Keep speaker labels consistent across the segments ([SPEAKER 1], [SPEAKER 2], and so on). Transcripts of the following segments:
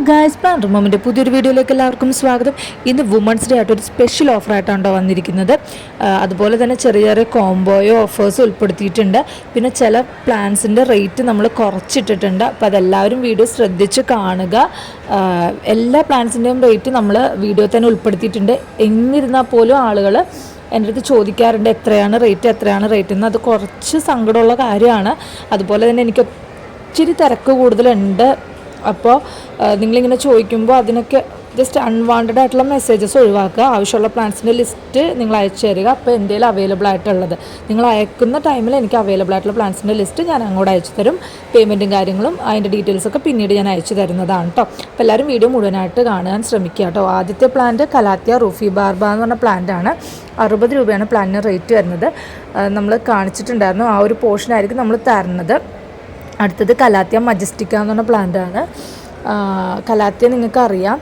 [SPEAKER 1] hello guys plan മൊമിൻ്റെ പുതിയൊരു വീഡിയോയിലേക്ക് എല്ലാവർക്കും സ്വാഗതം ഇന്ന് വുമൺസ് ഡേ ആയിട്ട് ഒരു സ്പെഷ്യൽ ഓഫറായിട്ടാണ് വന്നിരിക്കുന്നത് അതുപോലെ തന്നെ ചെറിയ ചെറിയ കോംബോയോ ഓഫേഴ്സ് ഉൾപ്പെടുത്തിയിട്ടുണ്ട് പിന്നെ ചില പ്ലാൻസിൻ്റെ റേറ്റ് നമ്മൾ കുറച്ചിട്ടിട്ടുണ്ട് അപ്പോൾ അതെല്ലാവരും വീഡിയോ ശ്രദ്ധിച്ച് കാണുക എല്ലാ പ്ലാൻസിൻ്റെയും റേറ്റ് നമ്മൾ വീഡിയോ തന്നെ ഉൾപ്പെടുത്തിയിട്ടുണ്ട് എന്നിരുന്നാൽ പോലും ആളുകൾ എൻ്റെ അടുത്ത് ചോദിക്കാറുണ്ട് എത്രയാണ് റേറ്റ് എത്രയാണ് റേറ്റ് എന്ന് അത് കുറച്ച് സങ്കടമുള്ള കാര്യമാണ് അതുപോലെ തന്നെ എനിക്ക് ഒത്തിരി തിരക്ക് കൂടുതലുണ്ട് അപ്പോൾ നിങ്ങളിങ്ങനെ ചോദിക്കുമ്പോൾ അതിനൊക്കെ ജസ്റ്റ് അൺവാണ്ടഡ് ആയിട്ടുള്ള മെസ്സേജസ് ഒഴിവാക്കുക ആവശ്യമുള്ള പ്ലാന്റ്സിൻ്റെ ലിസ്റ്റ് നിങ്ങൾ അയച്ചു തരിക അപ്പോൾ എൻ്റെ അവൈലബിൾ ആയിട്ടുള്ളത് നിങ്ങൾ അയക്കുന്ന ടൈമിൽ എനിക്ക് അവൈലബിൾ ആയിട്ടുള്ള പ്ലാന്റ്സിൻ്റെ ലിസ്റ്റ് ഞാൻ അങ്ങോട്ട് അയച്ചു തരും പേയ്മെൻറ്റും കാര്യങ്ങളും അതിൻ്റെ ഡീറ്റെയിൽസൊക്കെ പിന്നീട് ഞാൻ അയച്ചു തരുന്നതാണ് കേട്ടോ അപ്പോൾ എല്ലാവരും വീഡിയോ മുഴുവനായിട്ട് കാണാൻ ശ്രമിക്കുക കേട്ടോ ആദ്യത്തെ പ്ലാന്റ് കലാത്തിയ റൂഫി ബാർബ എന്ന് പറഞ്ഞ പ്ലാന്റ് ആണ് അറുപത് രൂപയാണ് പ്ലാന്റിന് റേറ്റ് വരുന്നത് നമ്മൾ കാണിച്ചിട്ടുണ്ടായിരുന്നു ആ ഒരു പോർഷനായിരിക്കും നമ്മൾ തരുന്നത് അടുത്തത് കലാത്തിയ മജസ്റ്റിക്ക എന്ന് പറഞ്ഞ പ്ലാന്റാണ് കലാത്തിയ നിങ്ങൾക്കറിയാം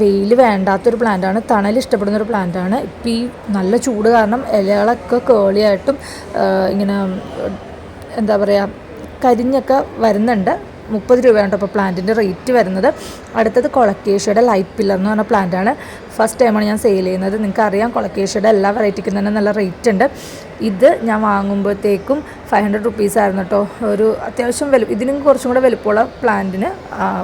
[SPEAKER 1] വെയിൽ വേണ്ടാത്തൊരു പ്ലാന്റാണ് തണൽ ഇഷ്ടപ്പെടുന്ന ഒരു പ്ലാന്റാണ് ഇപ്പം ഈ നല്ല ചൂട് കാരണം ഇലകളൊക്കെ കേളിയായിട്ടും ഇങ്ങനെ എന്താ പറയുക കരിഞ്ഞൊക്കെ വരുന്നുണ്ട് മുപ്പത് രൂപയാണ് അപ്പോൾ പ്ലാന്റിൻ്റെ റേറ്റ് വരുന്നത് അടുത്തത് കൊളക്കേഷ്യയുടെ ലൈറ്റ് പില്ലർ എന്ന് പറഞ്ഞ പ്ലാന്റാണ് ഫസ്റ്റ് ടൈമാണ് ഞാൻ സെയിൽ ചെയ്യുന്നത് നിങ്ങൾക്കറിയാം കൊളക്കേഷ്യയുടെ എല്ലാ വെറൈറ്റിക്കും തന്നെ നല്ല റേറ്റ് ഉണ്ട് ഇത് ഞാൻ വാങ്ങുമ്പോഴത്തേക്കും ഫൈവ് ഹൺഡ്രഡ് റുപ്പീസ് ആയിരുന്നു കേട്ടോ ഒരു അത്യാവശ്യം വലു ഇതിനും കുറച്ചും കൂടെ വലുപ്പമുള്ള പ്ലാന്റിന്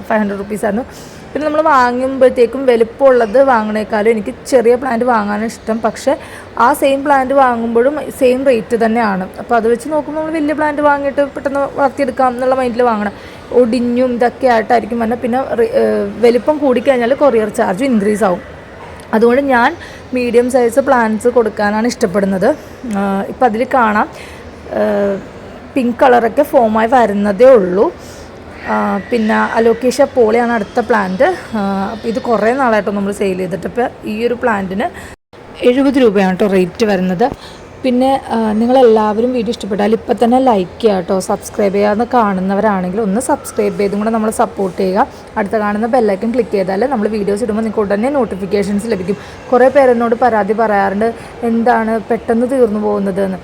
[SPEAKER 1] ഫൈവ് ഹൺഡ്രഡ് റുപ്പീസ് ആയിരുന്നു പിന്നെ നമ്മൾ വാങ്ങുമ്പോഴത്തേക്കും വലുപ്പമുള്ളത് വാങ്ങണേക്കാളും എനിക്ക് ചെറിയ പ്ലാന്റ് വാങ്ങാനാണ് ഇഷ്ടം പക്ഷേ ആ സെയിം പ്ലാന്റ് വാങ്ങുമ്പോഴും സെയിം റേറ്റ് തന്നെയാണ് അപ്പോൾ അത് വെച്ച് നോക്കുമ്പോൾ നമ്മൾ വലിയ പ്ലാന്റ് വാങ്ങിയിട്ട് പെട്ടെന്ന് വളർത്തിയെടുക്കാം എന്നുള്ള മൈൻഡിൽ വാങ്ങണം ഒടിഞ്ഞും ഇതൊക്കെ ആയിട്ടായിരിക്കും പറഞ്ഞാൽ പിന്നെ വലിപ്പം കൂടിക്കഴിഞ്ഞാൽ കൊറിയർ ചാർജ് ഇൻക്രീസ് ആവും അതുകൊണ്ട് ഞാൻ മീഡിയം സൈസ് പ്ലാന്റ്സ് കൊടുക്കാനാണ് ഇഷ്ടപ്പെടുന്നത് ഇപ്പം അതിൽ കാണാം പിങ്ക് കളറൊക്കെ ഫോമായി വരുന്നതേ ഉള്ളൂ പിന്നെ അലോക്കേഷ പോളിയാണ് അടുത്ത പ്ലാന്റ് ഇത് കുറേ നാളായിട്ടോ നമ്മൾ സെയിൽ ചെയ്തിട്ട് ഇപ്പോൾ ഈ ഒരു പ്ലാന്റിന് എഴുപത് രൂപയാണ് കേട്ടോ റേറ്റ് വരുന്നത് പിന്നെ നിങ്ങളെല്ലാവരും വീഡിയോ ഇഷ്ടപ്പെട്ടാൽ ഇപ്പം തന്നെ ലൈക്ക് ചെയ്യുക കേട്ടോ സബ്സ്ക്രൈബ് ചെയ്യാതെ കാണുന്നവരാണെങ്കിൽ ഒന്ന് സബ്സ്ക്രൈബ് ചെയ്തും കൂടെ നമ്മൾ സപ്പോർട്ട് ചെയ്യുക അടുത്ത കാണുന്ന ബെല്ലൈക്കൺ ക്ലിക്ക് ചെയ്താൽ നമ്മൾ വീഡിയോസ് ഇടുമ്പോൾ നിങ്ങൾക്ക് ഉടനെ നോട്ടിഫിക്കേഷൻസ് ലഭിക്കും കുറേ പേരെന്നോട് പരാതി പറയാറുണ്ട് എന്താണ് പെട്ടെന്ന് തീർന്നു പോകുന്നത് എന്ന്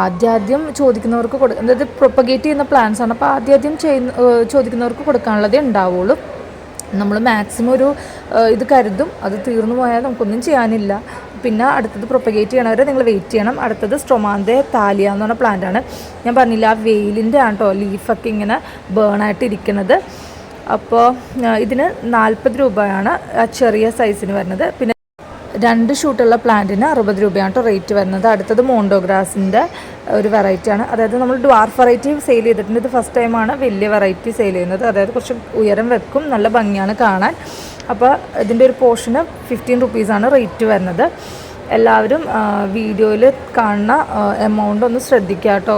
[SPEAKER 1] ആദ്യാദ്യം ചോദിക്കുന്നവർക്ക് കൊടുക്കുക അതായത് പ്രൊപ്പഗേറ്റ് ചെയ്യുന്ന പ്ലാൻസ് ആണ് അപ്പോൾ ആദ്യാദ്യം ചെയ്യുന്ന ചോദിക്കുന്നവർക്ക് കൊടുക്കാനുള്ളതേ ഉണ്ടാവുള്ളൂ നമ്മൾ മാക്സിമം ഒരു ഇത് കരുതും അത് തീർന്നു പോയാൽ നമുക്കൊന്നും ചെയ്യാനില്ല പിന്നെ അടുത്തത് പ്രൊപ്പഗേറ്റ് ചെയ്യണവരെ നിങ്ങൾ വെയിറ്റ് ചെയ്യണം അടുത്തത് സ്ട്രൊമാന്തേ താലിയ എന്ന് പറഞ്ഞ പ്ലാന്റ് ആണ് ഞാൻ പറഞ്ഞില്ല ആ വെയിലിൻ്റെ ആണ് കേട്ടോ ലീഫൊക്കെ ഇങ്ങനെ ബേണായിട്ട് ഇരിക്കുന്നത് അപ്പോൾ ഇതിന് നാൽപ്പത് രൂപയാണ് ചെറിയ സൈസിന് വരുന്നത് പിന്നെ രണ്ട് ഷൂട്ടുള്ള പ്ലാന്റിന് അറുപത് രൂപയാണ് റേറ്റ് വരുന്നത് അടുത്തത് മോണ്ടോഗ്രാസിൻ്റെ ഒരു വെറൈറ്റിയാണ് അതായത് നമ്മൾ ഡ്വാർഫ് വെറൈറ്റി സെയിൽ ചെയ്തിട്ടുണ്ട് ഇത് ഫസ്റ്റ് ടൈമാണ് വലിയ വെറൈറ്റി സെയിൽ ചെയ്യുന്നത് അതായത് കുറച്ച് ഉയരം വെക്കും നല്ല ഭംഗിയാണ് കാണാൻ അപ്പോൾ ഇതിൻ്റെ ഒരു പോർഷന് ഫിഫ്റ്റീൻ റുപ്പീസാണ് റേറ്റ് വരുന്നത് എല്ലാവരും വീഡിയോയിൽ കാണുന്ന എമൗണ്ട് ഒന്ന് ശ്രദ്ധിക്കുക കേട്ടോ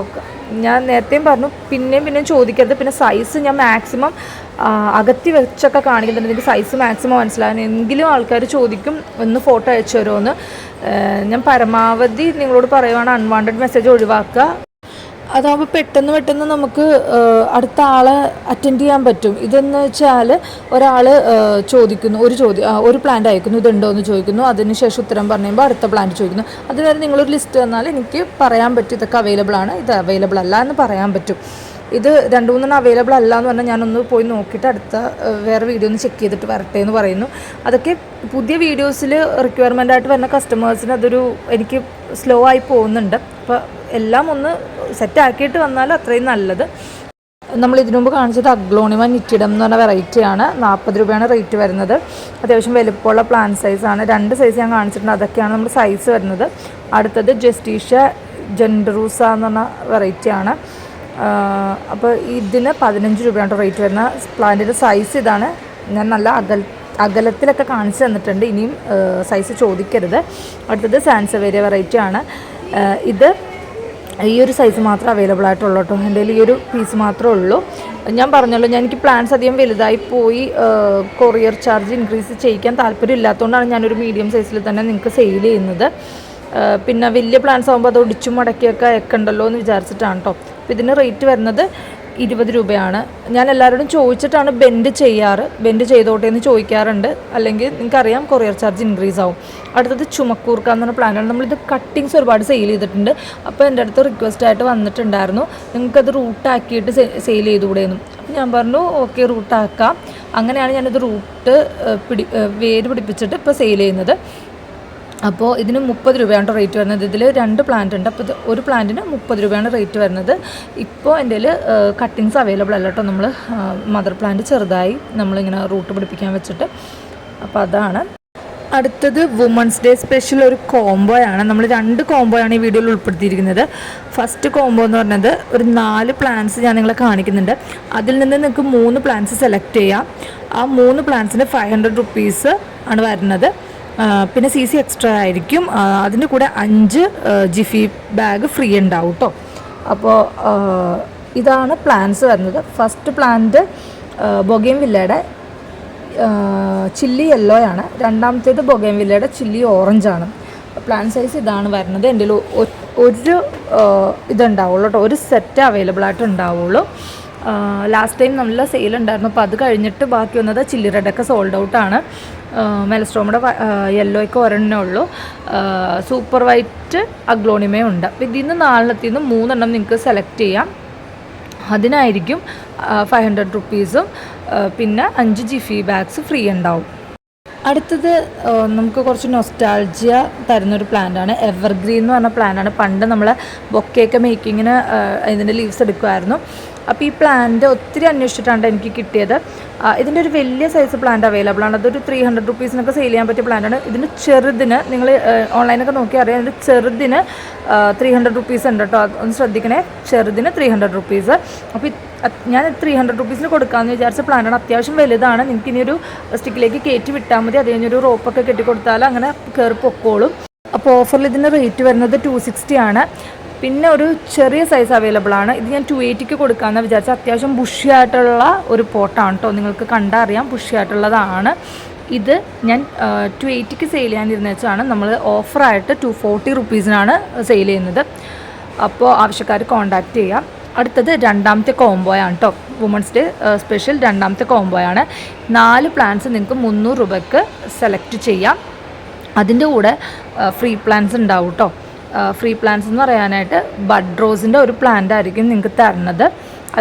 [SPEAKER 1] ഞാൻ നേരത്തെയും പറഞ്ഞു പിന്നെയും പിന്നെയും ചോദിക്കരുത് പിന്നെ സൈസ് ഞാൻ മാക്സിമം അകത്തി വെച്ചൊക്കെ കാണിക്കുന്നുണ്ട് എനിക്ക് സൈസ് മാക്സിമം മനസ്സിലാകാൻ എങ്കിലും ആൾക്കാർ ചോദിക്കും ഒന്ന് ഫോട്ടോ അയച്ചു തരുമോ എന്ന് ഞാൻ പരമാവധി നിങ്ങളോട് പറയുവാണ് അൺവാണ്ടഡ് മെസ്സേജ് ഒഴിവാക്കുക അതാവുമ്പോൾ പെട്ടെന്ന് പെട്ടെന്ന് നമുക്ക് അടുത്ത ആളെ അറ്റൻഡ് ചെയ്യാൻ പറ്റും ഇതെന്ന് വെച്ചാൽ ഒരാൾ ചോദിക്കുന്നു ഒരു ചോദ്യം ഒരു പ്ലാന്റ് അയക്കുന്നു ഇതുണ്ടോ എന്ന് ചോദിക്കുന്നു അതിനുശേഷം ഉത്തരം പറയുമ്പോൾ അടുത്ത പ്ലാന്റ് ചോദിക്കുന്നു അതുവരെ നിങ്ങളൊരു ലിസ്റ്റ് തന്നാൽ എനിക്ക് പറയാൻ പറ്റും ഇതൊക്കെ അവൈലബിൾ ആണ് ഇത് അവൈലബിൾ അല്ല എന്ന് പറയാൻ പറ്റും ഇത് രണ്ടു മൂന്നെണ്ണം അവൈലബിൾ അല്ല എന്ന് പറഞ്ഞാൽ ഞാനൊന്ന് പോയി നോക്കിയിട്ട് അടുത്ത വേറെ വീഡിയോ ഒന്ന് ചെക്ക് ചെയ്തിട്ട് വരട്ടെ എന്ന് പറയുന്നു അതൊക്കെ പുതിയ വീഡിയോസിൽ റിക്വയർമെൻ്റ് ആയിട്ട് വരുന്ന കസ്റ്റമേഴ്സിന് അതൊരു എനിക്ക് സ്ലോ ആയി പോകുന്നുണ്ട് അപ്പോൾ എല്ലാം ഒന്ന് സെറ്റ് ആക്കിയിട്ട് വന്നാൽ അത്രയും നല്ലത് നമ്മൾ ഇതിനു മുമ്പ് കാണിച്ചത് അഗ്ലോണിമ നിറ്റിടം എന്ന് പറഞ്ഞ വെറൈറ്റിയാണ് നാൽപ്പത് രൂപയാണ് റേറ്റ് വരുന്നത് അത്യാവശ്യം വലുപ്പമുള്ള പ്ലാൻ സൈസാണ് രണ്ട് സൈസ് ഞാൻ കാണിച്ചിട്ടുണ്ട് അതൊക്കെയാണ് നമ്മൾ സൈസ് വരുന്നത് അടുത്തത് ജസ്റ്റീഷ ജെൻഡറൂസ എന്ന് പറഞ്ഞ വെറൈറ്റിയാണ് അപ്പോൾ ഇതിന് പതിനഞ്ച് രൂപയാണ് റേറ്റ് വരുന്ന പ്ലാന്റിൻ്റെ സൈസ് ഇതാണ് ഞാൻ നല്ല അകൽ അകലത്തിലൊക്കെ കാണിച്ചു തന്നിട്ടുണ്ട് ഇനിയും സൈസ് ചോദിക്കരുത് അടുത്തത് സാൻസവേരിയ വെറൈറ്റി ആണ് ഇത് ഈ ഒരു സൈസ് മാത്രം അവൈലബിൾ ആയിട്ടുള്ളൂ കേട്ടോ എൻ്റെ ഈ ഒരു പീസ് മാത്രമേ ഉള്ളൂ ഞാൻ പറഞ്ഞല്ലോ ഞാൻ എനിക്ക് പ്ലാൻസ് അധികം വലുതായി പോയി കൊറിയർ ചാർജ് ഇൻക്രീസ് ചെയ്യിക്കാൻ താല്പര്യം ഇല്ലാത്തതുകൊണ്ടാണ് ഞാനൊരു മീഡിയം സൈസിൽ തന്നെ നിങ്ങൾക്ക് സെയിൽ ചെയ്യുന്നത് പിന്നെ വലിയ പ്ലാൻസ് ആകുമ്പോൾ അത് ഒടിച്ചും മടക്കിയൊക്കെ അയക്കണ്ടല്ലോ എന്ന് വിചാരിച്ചിട്ടാണ് കേട്ടോ അപ്പോൾ ഇതിന് റേറ്റ് വരുന്നത് ഇരുപത് രൂപയാണ് ഞാൻ എല്ലാവരോടും ചോദിച്ചിട്ടാണ് ബെൻഡ് ചെയ്യാറ് ബെൻഡ് ചെയ്തോട്ടെ എന്ന് ചോദിക്കാറുണ്ട് അല്ലെങ്കിൽ നിങ്ങൾക്കറിയാം കൊറിയർ ചാർജ് ഇൻക്രീസ് ആവും അടുത്തത് ചുമക്കൂർക്ക എന്ന് പറഞ്ഞ പ്ലാന്റാണ് നമ്മളിത് കട്ടിങ്സ് ഒരുപാട് സെയിൽ ചെയ്തിട്ടുണ്ട് അപ്പോൾ എൻ്റെ അടുത്ത് റിക്വസ്റ്റ് ആയിട്ട് വന്നിട്ടുണ്ടായിരുന്നു നിങ്ങൾക്കത് റൂട്ടാക്കിയിട്ട് സെയിൽ ചെയ്തുകൂടെയെന്നും അപ്പോൾ ഞാൻ പറഞ്ഞു ഓക്കെ റൂട്ടാക്കാം അങ്ങനെയാണ് ഞാനത് റൂട്ട് പിടി വേര് പിടിപ്പിച്ചിട്ട് ഇപ്പോൾ സെയിൽ ചെയ്യുന്നത് അപ്പോൾ ഇതിന് മുപ്പത് രൂപയാണ് റേറ്റ് വരുന്നത് ഇതിൽ രണ്ട് പ്ലാന്റ് ഉണ്ട് അപ്പോൾ ഒരു പ്ലാന്റിന് മുപ്പത് രൂപയാണ് റേറ്റ് വരുന്നത് ഇപ്പോൾ എൻ്റെ കട്ടിങ്സ് അവൈലബിൾ അല്ല കേട്ടോ നമ്മൾ മദർ പ്ലാന്റ് ചെറുതായി നമ്മളിങ്ങനെ റൂട്ട് പിടിപ്പിക്കാൻ വെച്ചിട്ട് അപ്പോൾ അതാണ് അടുത്തത് വുമൺസ് ഡേ സ്പെഷ്യൽ ഒരു കോംബോയാണ് നമ്മൾ രണ്ട് കോംബോയാണ് ഈ വീഡിയോയിൽ ഉൾപ്പെടുത്തിയിരിക്കുന്നത് ഫസ്റ്റ് കോംബോ എന്ന് പറഞ്ഞത് ഒരു നാല് പ്ലാൻസ് ഞാൻ നിങ്ങളെ കാണിക്കുന്നുണ്ട് അതിൽ നിന്ന് നിങ്ങൾക്ക് മൂന്ന് പ്ലാൻസ് സെലക്ട് ചെയ്യാം ആ മൂന്ന് പ്ലാൻസിന് ഫൈവ് ഹൺഡ്രഡ് ആണ് വരുന്നത് പിന്നെ സി സി എക്സ്ട്രാ ആയിരിക്കും അതിൻ്റെ കൂടെ അഞ്ച് ജിഫി ബാഗ് ഫ്രീ ഉണ്ടാവും കേട്ടോ അപ്പോൾ ഇതാണ് പ്ലാൻസ് വരുന്നത് ഫസ്റ്റ് പ്ലാന്റ് ബൊഗേം വില്ലയുടെ ചില്ലി യെല്ലോ ആണ് രണ്ടാമത്തേത് ബൊഗേം വില്ലയുടെ ചില്ലി ഓറഞ്ചാണ് പ്ലാൻ സൈസ് ഇതാണ് വരുന്നത് എൻ്റെ ഒരു ഇതുണ്ടാവുള്ളൂ കേട്ടോ ഒരു സെറ്റ് അവൈലബിൾ ആയിട്ട് ഉണ്ടാവുള്ളൂ ലാസ്റ്റ് ടൈം നല്ല സെയിൽ ഉണ്ടായിരുന്നു അപ്പോൾ അത് കഴിഞ്ഞിട്ട് ബാക്കി വന്നത് ചില്ലി റെഡൊക്കെ സോൾഡ് ഔട്ടാണ് മെലസ്ട്രോമയുടെ ഒക്കെ ഒരെണ്ണേ ഉള്ളൂ സൂപ്പർ വൈറ്റ് അഗ്ലോണിമേ ഉണ്ട് അപ്പോൾ ഇതിൽ നിന്ന് നാലെണ്ണത്തിൽ നിന്ന് മൂന്നെണ്ണം നിങ്ങൾക്ക് സെലക്ട് ചെയ്യാം അതിനായിരിക്കും ഫൈവ് ഹൺഡ്രഡ് റുപ്പീസും പിന്നെ അഞ്ച് ജി ഫി ബാഗ്സ് ഫ്രീ ഉണ്ടാവും അടുത്തത് നമുക്ക് കുറച്ച് നൊസ്റ്റാൾജിയ തരുന്നൊരു പ്ലാന്റാണ് എവർഗ്രീൻ എന്ന് പറഞ്ഞ പ്ലാന്റാണ് പണ്ട് നമ്മൾ ബൊക്കെയൊക്കെ മേക്കിങ്ങിന് ഇതിൻ്റെ ലീവ്സ് എടുക്കുമായിരുന്നു അപ്പോൾ ഈ പ്ലാന്റ് ഒത്തിരി അന്വേഷിച്ചിട്ടാണ് എനിക്ക് കിട്ടിയത് ഇതിൻ്റെ ഒരു വലിയ സൈസ് പ്ലാന്റ് അവൈലബിൾ ആണ് അതൊരു ത്രീ ഹൺഡ്രഡ് റുപ്പീസിനൊക്കെ സെയിൽ ചെയ്യാൻ പറ്റിയ പ്ലാന്റാണ് ഇതിൻ്റെ ചെറുതിന് നിങ്ങൾ ഓൺലൈനൊക്കെ നോക്കി അറിയാം ഇതിൻ്റെ ചെറുതിന് ത്രീ ഹൺഡ്രഡ് റുപ്പീസ് ഉണ്ട് കേട്ടോ ഒന്ന് ശ്രദ്ധിക്കണേ ചെറുതിന് ത്രീ ഹൺഡ്രഡ് റുപ്പീസ് അപ്പോൾ ഞാൻ ത്രീ ഹൺഡ്രഡ് റുപ്പീസിന് കൊടുക്കാമെന്ന് വിചാരിച്ച പ്ലാനാണ് അത്യാവശ്യം വലുതാണ് നിങ്ങൾക്ക് ഇനിയൊരു സ്റ്റിക്കിലേക്ക് കയറ്റി വിട്ടാൽ മതി അത് കഴിഞ്ഞൊരു റോപ്പൊക്കെ കെട്ടി കൊടുത്താൽ അങ്ങനെ കയറി പൊക്കോളും അപ്പോൾ ഓഫറിൽ ഇതിൻ്റെ റേറ്റ് വരുന്നത് ടു സിക്സ്റ്റി ആണ് പിന്നെ ഒരു ചെറിയ സൈസ് അവൈലബിൾ ആണ് ഇത് ഞാൻ ടു എയ്റ്റിക്ക് കൊടുക്കാമെന്ന് വിചാരിച്ച അത്യാവശ്യം ബുഷി ആയിട്ടുള്ള ഒരു പോട്ടാണ് കേട്ടോ നിങ്ങൾക്ക് കണ്ടറിയാം ബുഷി ആയിട്ടുള്ളതാണ് ഇത് ഞാൻ ടു എയ്റ്റിക്ക് സെയിൽ ചെയ്യാനിരുന്ന വെച്ചാണ് നമ്മൾ ഓഫറായിട്ട് ടു ഫോർട്ടി റുപ്പീസിനാണ് സെയിൽ ചെയ്യുന്നത് അപ്പോൾ ആവശ്യക്കാർ കോൺടാക്റ്റ് ചെയ്യാം അടുത്തത് രണ്ടാമത്തെ കോംബോയാണ് കേട്ടോ വുമൺസ് ഡേ സ്പെഷ്യൽ രണ്ടാമത്തെ കോംബോയാണ് നാല് പ്ലാൻസ് നിങ്ങൾക്ക് മുന്നൂറ് രൂപയ്ക്ക് സെലക്ട് ചെയ്യാം അതിൻ്റെ കൂടെ ഫ്രീ പ്ലാൻസ് ഉണ്ടാവും കേട്ടോ ഫ്രീ പ്ലാൻസ് എന്ന് പറയാനായിട്ട് ബഡ് റോസിൻ്റെ ഒരു പ്ലാന്റ് ആയിരിക്കും നിങ്ങൾക്ക് തരുന്നത്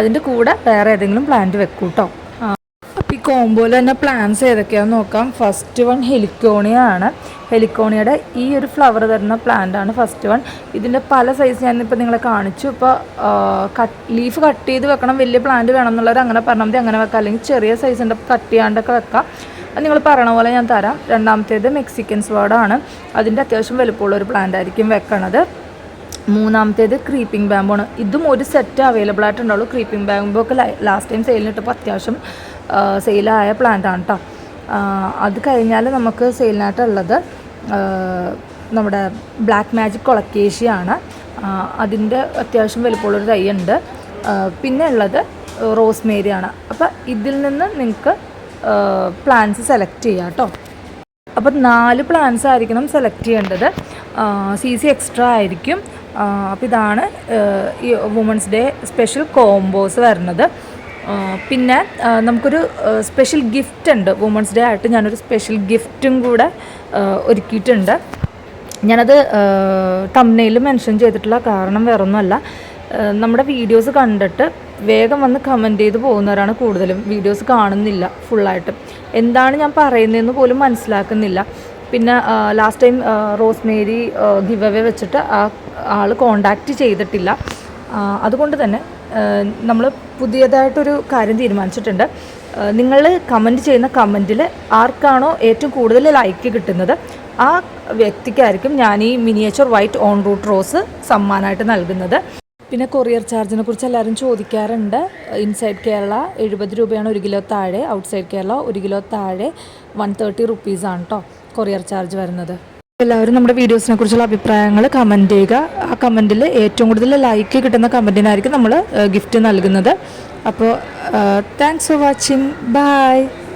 [SPEAKER 1] അതിൻ്റെ കൂടെ വേറെ ഏതെങ്കിലും പ്ലാന്റ് വെക്കൂട്ടോ കോംബോയിൽ തന്നെ പ്ലാൻസ് ഏതൊക്കെയാണെന്ന് നോക്കാം ഫസ്റ്റ് വൺ ഹെലിക്കോണിയ ആണ് ഹെലിക്കോണിയയുടെ ഈ ഒരു ഫ്ലവർ തരുന്ന പ്ലാന്റ് ആണ് ഫസ്റ്റ് വൺ ഇതിൻ്റെ പല സൈസ് ഞാനിപ്പോൾ നിങ്ങളെ കാണിച്ചു ഇപ്പോൾ കട്ട് ലീഫ് കട്ട് ചെയ്ത് വെക്കണം വലിയ പ്ലാന്റ് വേണം എന്നുള്ളവർ അങ്ങനെ പറഞ്ഞാൽ മതി അങ്ങനെ വെക്കാം അല്ലെങ്കിൽ ചെറിയ സൈസിൻ്റെ കട്ട് ചെയ്യാണ്ടൊക്കെ വെക്കാം അത് നിങ്ങൾ പറയണ പോലെ ഞാൻ തരാം രണ്ടാമത്തേത് മെക്സിക്കൻസ് സ്വാഡാണ് അതിൻ്റെ അത്യാവശ്യം വലുപ്പമുള്ള ഒരു പ്ലാന്റ് ആയിരിക്കും വെക്കണത് മൂന്നാമത്തേത് ക്രീപ്പിംഗ് ബാമ്പാണ് ഇതും ഒരു സെറ്റ് അവൈലബിൾ ആയിട്ടുണ്ടാവുള്ളൂ ക്രീപ്പിംഗ് ബാമ്പൊക്കെ ലാസ്റ്റ് ടൈം സെയിലിനിട്ടപ്പോൾ അത്യാവശ്യം സെയിലായ പ്ലാന്റാണ് കേട്ടോ അത് കഴിഞ്ഞാൽ നമുക്ക് സെയിലിനായിട്ടുള്ളത് നമ്മുടെ ബ്ലാക്ക് മാജിക് കൊളക്കേഷിയാണ് അതിൻ്റെ അത്യാവശ്യം വലുപ്പമുള്ളൊരു തൈയുണ്ട് പിന്നെ ഉള്ളത് റോസ്മേരിയാണ് അപ്പോൾ ഇതിൽ നിന്ന് നിങ്ങൾക്ക് പ്ലാന്റ്സ് സെലക്ട് ചെയ്യാം കേട്ടോ അപ്പോൾ നാല് പ്ലാന്റ്സ് ആയിരിക്കണം സെലക്ട് ചെയ്യേണ്ടത് സി സി എക്സ്ട്രാ ആയിരിക്കും അപ്പോൾ ഇതാണ് ഈ വുമൻസ് ഡേ സ്പെഷ്യൽ കോംബോസ് വരുന്നത് പിന്നെ നമുക്കൊരു സ്പെഷ്യൽ ഗിഫ്റ്റ് ഉണ്ട് വുമൺസ് ഡേ ആയിട്ട് ഞാനൊരു സ്പെഷ്യൽ ഗിഫ്റ്റും കൂടെ ഒരുക്കിയിട്ടുണ്ട് ഞാനത് തമ്മനയിൽ മെൻഷൻ ചെയ്തിട്ടുള്ള കാരണം ഒന്നുമല്ല നമ്മുടെ വീഡിയോസ് കണ്ടിട്ട് വേഗം വന്ന് കമൻറ്റ് ചെയ്ത് പോകുന്നവരാണ് കൂടുതലും വീഡിയോസ് കാണുന്നില്ല ഫുള്ളായിട്ട് എന്താണ് ഞാൻ പറയുന്നതെന്ന് പോലും മനസ്സിലാക്കുന്നില്ല പിന്നെ last time rosemary give away വെച്ചിട്ട് ആ ആൾ കോണ്ടാക്റ്റ് ചെയ്തിട്ടില്ല അതുകൊണ്ട് തന്നെ നമ്മൾ പുതിയതായിട്ടൊരു കാര്യം തീരുമാനിച്ചിട്ടുണ്ട് നിങ്ങൾ കമൻ്റ് ചെയ്യുന്ന കമൻറ്റിൽ ആർക്കാണോ ഏറ്റവും കൂടുതൽ ലൈക്ക് കിട്ടുന്നത് ആ വ്യക്തിക്കായിരിക്കും ഞാൻ ഈ miniature white own root rose സമ്മാനമായിട്ട് നൽകുന്നത് പിന്നെ കൊറിയർ ചാർജിനെ കുറിച്ച് എല്ലാവരും ചോദിക്കാറുണ്ട് ഇൻസൈഡ് കേരള എഴുപത് രൂപയാണ് ഒരു കിലോ താഴെ ഔട്ട്സൈഡ് കേരള ഒരു കിലോ താഴെ വൺ തേർട്ടി റുപ്പീസാണ് കേട്ടോ കൊറിയർ ചാർജ് വരുന്നത് എല്ലാവരും നമ്മുടെ വീഡിയോസിനെ കുറിച്ചുള്ള അഭിപ്രായങ്ങൾ കമൻറ്റ് ചെയ്യുക ആ കമൻറ്റിൽ ഏറ്റവും കൂടുതൽ ലൈക്ക് കിട്ടുന്ന കമൻറ്റിനായിരിക്കും നമ്മൾ ഗിഫ്റ്റ് നൽകുന്നത് അപ്പോൾ താങ്ക്സ് ഫോർ വാച്ചിങ് ബൈ